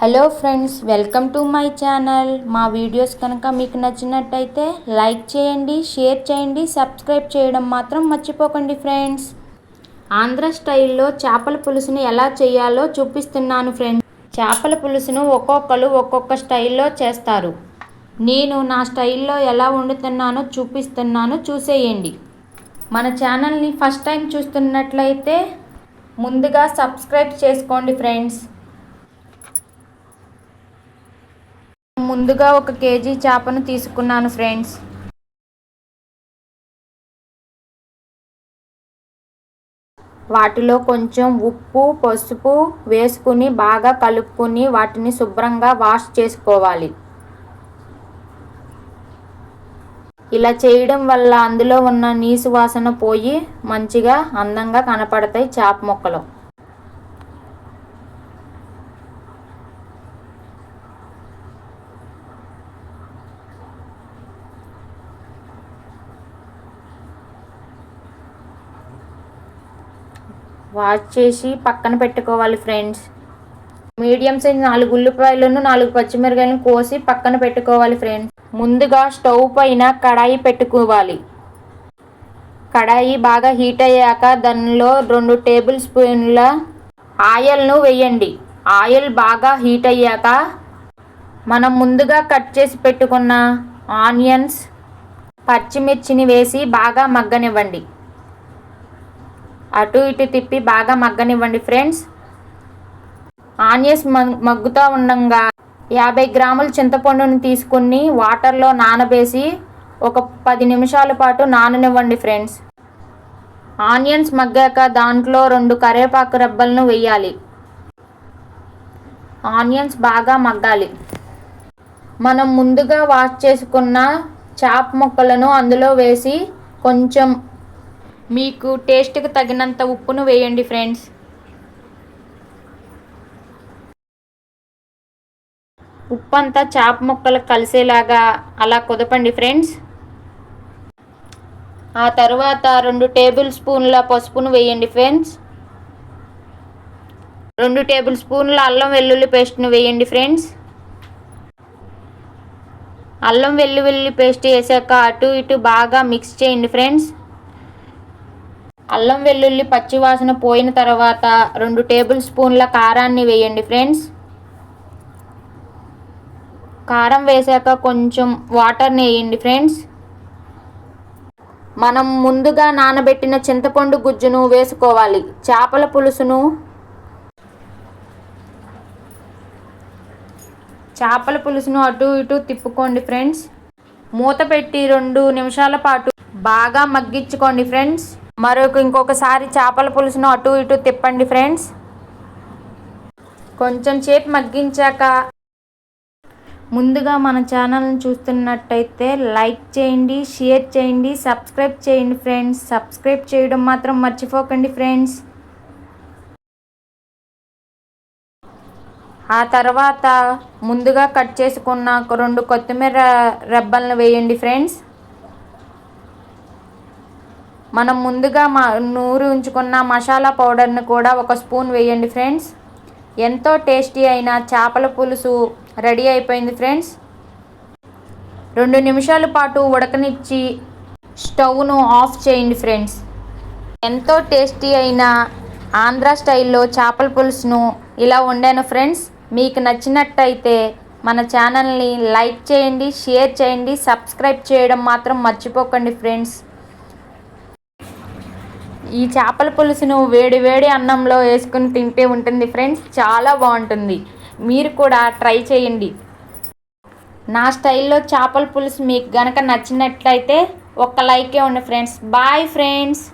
Hello friends welcome to my channel. మా videos కనుక మీకు నచ్చినట్టయితే లైక్ చేయండి షేర్ చేయండి సబ్స్క్రైబ్ చేయడం మాత్రం మర్చిపోకండి ఫ్రెండ్స్. ఆంధ్ర స్టైల్లో చేపల పులుసును ఎలా చేయాలో చూపిస్తున్నాను ఫ్రెండ్స్. చేపల పులుసును ఒక్కొక్కరు ఒక్కొక్క స్టైల్లో చేస్తారు. నేను నా స్టైల్లో ఎలా వండుతున్నానో చూపిస్తున్నాను చూసేయండి. మన ఛానల్ని ఫస్ట్ టైం చూస్తున్నట్లయితే ముందుగా సబ్స్క్రైబ్ చేసుకోండి ఫ్రెండ్స్. ముందుగా ఒక కేజీ చేపను తీసుకున్నాను ఫ్రెండ్స్. వాటిలో కొంచెం ఉప్పు పసుపు వేసుకుని బాగా కలుపుకుని వాటిని శుభ్రంగా వాష్ చేసుకోవాలి. ఇలా చేయడం వల్ల అందులో ఉన్న నీసు వాసన పోయి మంచిగా అందంగా కనపడతాయి చేప ముక్కలు. వాష్ చేసి పక్కన పెట్టుకోవాలి ఫ్రెండ్స్. మీడియం సైజ్ నాలుగు ఉల్లిపాయలను నాలుగు పచ్చిమిరకాయలను కోసి పక్కన పెట్టుకోవాలి ఫ్రెండ్స్. ముందుగా స్టవ్ పైన కడాయి పెట్టుకోవాలి. కడాయి బాగా హీట్ అయ్యాక దానిలో రెండు టేబుల్ స్పూన్ల ఆయిల్ను వేయండి. ఆయిల్ బాగా హీట్ అయ్యాక మనం ముందుగా కట్ చేసి పెట్టుకున్న ఆనియన్స్ పచ్చిమిర్చిని వేసి బాగా మగ్గనివ్వండి. అటు ఇటు తిప్పి బాగా మగ్గనివ్వండి ఫ్రెండ్స్. ఆనియన్స్ మగ్గుతూ ఉండగా. యాభై గ్రాముల చింతపండుని తీసుకుని వాటర్లో నానబేసి ఒక పది నిమిషాల పాటు నాననివ్వండి ఫ్రెండ్స్. ఆనియన్స్ మగ్గాక దాంట్లో రెండు కరివేపాకు రెబ్బలను వేయాలి. ఆనియన్స్ బాగా మగ్గాలి. మనం ముందుగా వాష్ చేసుకున్న చాప్ ముక్కలను అందులో వేసి కొంచెం మీకు టేస్ట్కి తగినంత ఉప్పును వేయండి ఫ్రెండ్స్. ఉప్పు అంతా చేప ముక్కలు కలిసేలాగా అలా కుదపండి ఫ్రెండ్స్. ఆ తర్వాత రెండు టేబుల్ స్పూన్ల పసుపును వేయండి ఫ్రెండ్స్. రెండు టేబుల్ స్పూన్ల అల్లం వెల్లుల్లి పేస్ట్ను వేయండి ఫ్రెండ్స్. అల్లం వెల్లుల్లి పేస్ట్ వేసాక అటు ఇటు బాగా మిక్స్ చేయండి ఫ్రెండ్స్. అల్లం వెల్లుల్లి పచ్చివాసన పోయిన తర్వాత రెండు టేబుల్ స్పూన్ల కారాన్ని వేయండి ఫ్రెండ్స్. కారం వేసాక కొంచెం వాటర్ని వేయండి ఫ్రెండ్స్. మనం ముందుగా నానబెట్టిన చింతపండు గుజ్జును వేసుకోవాలి. చేపల పులుసును చేపల పులుసును అటు ఇటు తిప్పుకోండి ఫ్రెండ్స్. మూత పెట్టి రెండు నిమిషాల పాటు బాగా మగ్గించుకోండి ఫ్రెండ్స్. మరొక ఇంకొకసారి చేపల పులుసును అటు ఇటు తిప్పండి ఫ్రెండ్స్. కొంచెం సేపు మగ్గించాక ముందుగా మన ఛానల్ని చూస్తున్నట్టయితే లైక్ చేయండి షేర్ చేయండి సబ్స్క్రైబ్ చేయండి ఫ్రెండ్స్. సబ్స్క్రైబ్ చేయడం మాత్రం మర్చిపోకండి ఫ్రెండ్స్. ఆ తర్వాత ముందుగా కట్ చేసుకున్న రెండు కొత్తిమీర రెబ్బలను వేయండి ఫ్రెండ్స్. మనం ముందుగా మా నూరు ఉంచుకున్న మసాలా పౌడర్ని కూడా ఒక స్పూన్ వేయండి ఫ్రెండ్స్. ఎంతో టేస్టీ అయిన చేపల పులుసు రెడీ అయిపోయింది ఫ్రెండ్స్. రెండు నిమిషాల పాటు ఉడకనిచ్చి స్టవ్ను ఆఫ్ చేయండి ఫ్రెండ్స్. ఎంతో టేస్టీ అయిన ఆంధ్ర స్టైల్లో చేపల పులుసును ఇలా వండాను ఫ్రెండ్స్. మీకు నచ్చినట్టయితే మన ఛానల్ని లైక్ చేయండి షేర్ చేయండి సబ్స్క్రైబ్ చేయడం మాత్రం మర్చిపోకండి ఫ్రెండ్స్. ఈ చేపల పులుసును వేడి వేడి అన్నంలో వేసుకుని తింటే ఉంటుంది ఫ్రెండ్స్ చాలా బాగుంటుంది. మీరు కూడా ట్రై చేయండి. నా స్టైల్లో చేపల పులుసు మీకు గనక నచ్చినట్లయితే ఒక్క లైకే ఉండి ఫ్రెండ్స్. Bye friends.